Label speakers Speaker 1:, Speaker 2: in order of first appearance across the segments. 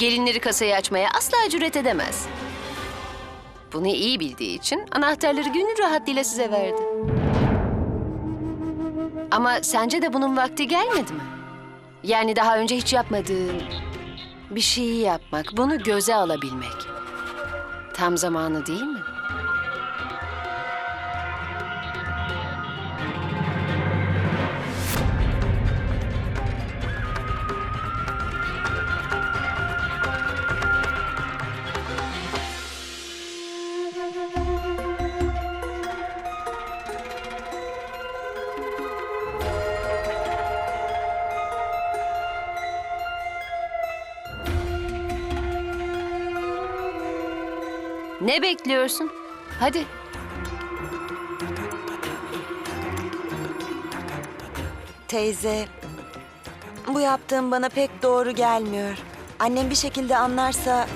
Speaker 1: Gelinleri kasayı açmaya asla cüret edemez. Bunu iyi bildiği için anahtarları gönül rahatlığıyla size verdi. Ama sence de bunun vakti gelmedi mi? Yani daha önce hiç yapmadığın bir şeyi yapmak, bunu göze alabilmek. Tam zamanı değil mi? Ne bekliyorsun? Hadi.
Speaker 2: Teyze, bu yaptığım bana pek doğru gelmiyor. Annem bir şekilde anlarsa...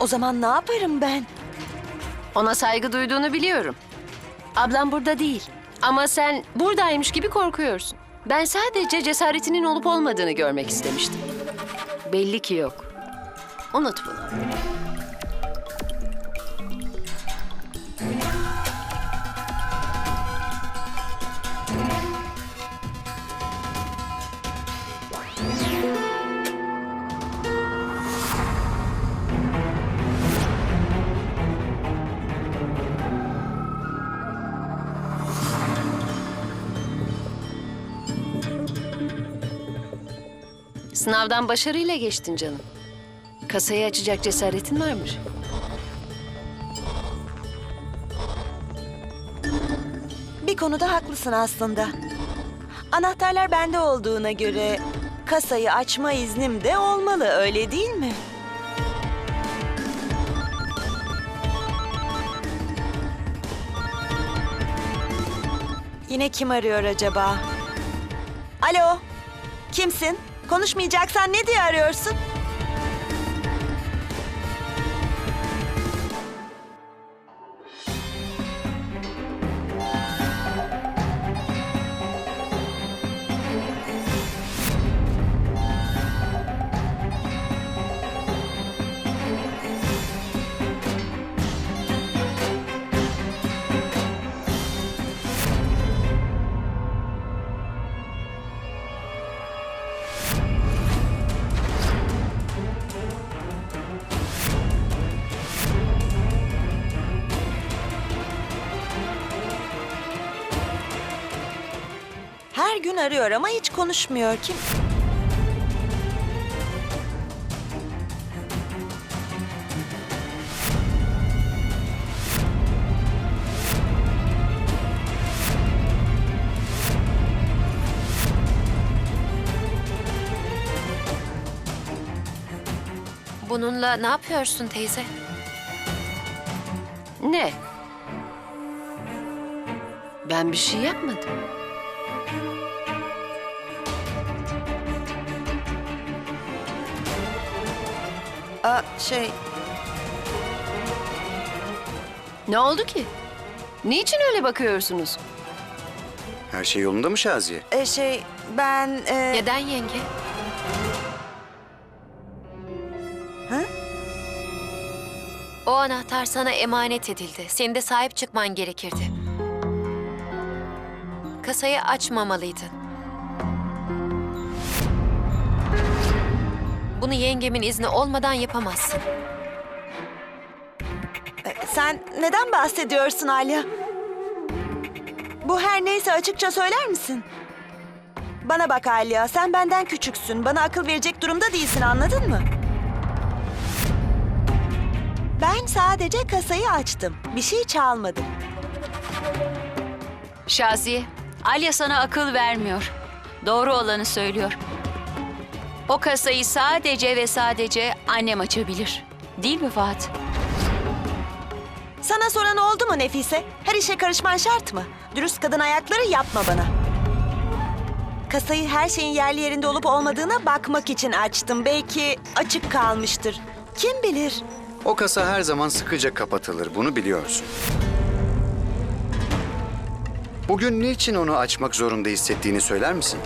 Speaker 2: O zaman ne yaparım ben?
Speaker 1: Ona saygı duyduğunu biliyorum. Ablam burada değil. Ama sen buradaymış gibi korkuyorsun. Ben sadece cesaretinin olup olmadığını görmek istemiştim. Belli ki yok. Unut bunu. Sınavdan başarıyla geçtin canım. Kasayı açacak cesaretin varmış.
Speaker 2: Bir konuda haklısın aslında. Anahtarlar bende olduğuna göre kasayı açma iznim de olmalı öyle değil mi? Yine kim arıyor acaba? Alo, kimsin? Konuşmayacaksan ne diye arıyorsun? Gün arıyor ama hiç konuşmuyor. Kim?
Speaker 3: Bununla ne yapıyorsun teyze?
Speaker 1: Ne? Ben bir şey yapmadım.
Speaker 2: Şey,
Speaker 1: Ne oldu ki? Niçin öyle bakıyorsunuz?
Speaker 4: Her şey yolunda mı Şaziye?
Speaker 2: e, şey ben... e,
Speaker 3: Neden yenge?
Speaker 2: Ha?
Speaker 3: O anahtar sana emanet edildi. Senin de sahip çıkman gerekirdi. Kasayı açmamalıydın. Bunu yengemin izni olmadan yapamazsın.
Speaker 2: Sen neden bahsediyorsun Alya? Bu her neyse açıkça söyler misin? Bana bak Alya, sen benden küçüksün. Bana akıl verecek durumda değilsin, anladın mı? Ben sadece kasayı açtım. Bir şey çalmadım.
Speaker 5: Şaziye, Alya sana akıl vermiyor. Doğru olanı söylüyor. O kasayı sadece ve sadece annem açabilir. Değil mi Fuat?
Speaker 2: Sana soran oldu mu Nefise? Her işe karışman şart mı? Dürüst kadın ayakları yapma bana. Kasayı her şeyin yerli yerinde olup olmadığına bakmak için açtım. Belki açık kalmıştır. Kim bilir?
Speaker 4: O kasa her zaman sıkıca kapatılır, bunu biliyorsun. Bugün niçin onu açmak zorunda hissettiğini söyler misin?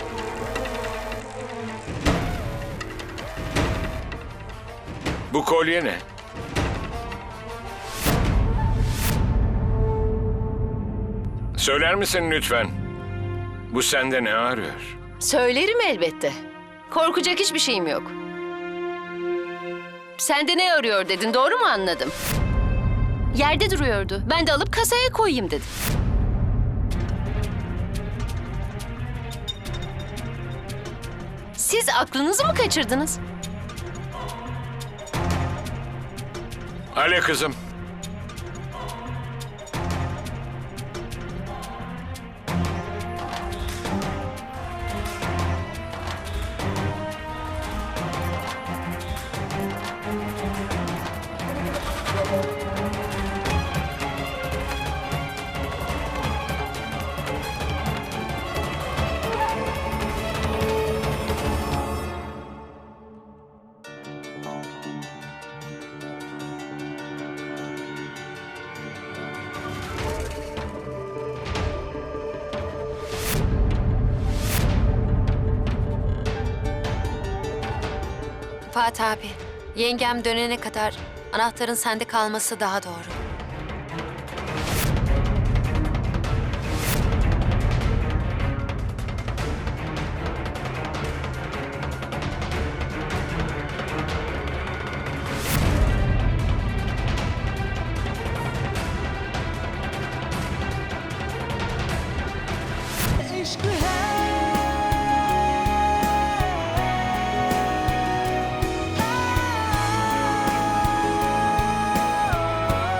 Speaker 6: Bu kolye ne? Söyler misin lütfen? Bu sende ne arıyor?
Speaker 1: Söylerim elbette. Korkacak hiçbir şeyim yok. Sende ne arıyor dedin, doğru mu anladım? Yerde duruyordu. Ben de alıp kasaya koyayım dedim. Siz aklınızı mı kaçırdınız?
Speaker 6: Олег из
Speaker 3: Fatih abi, yengem dönene kadar anahtarın sende kalması daha doğru.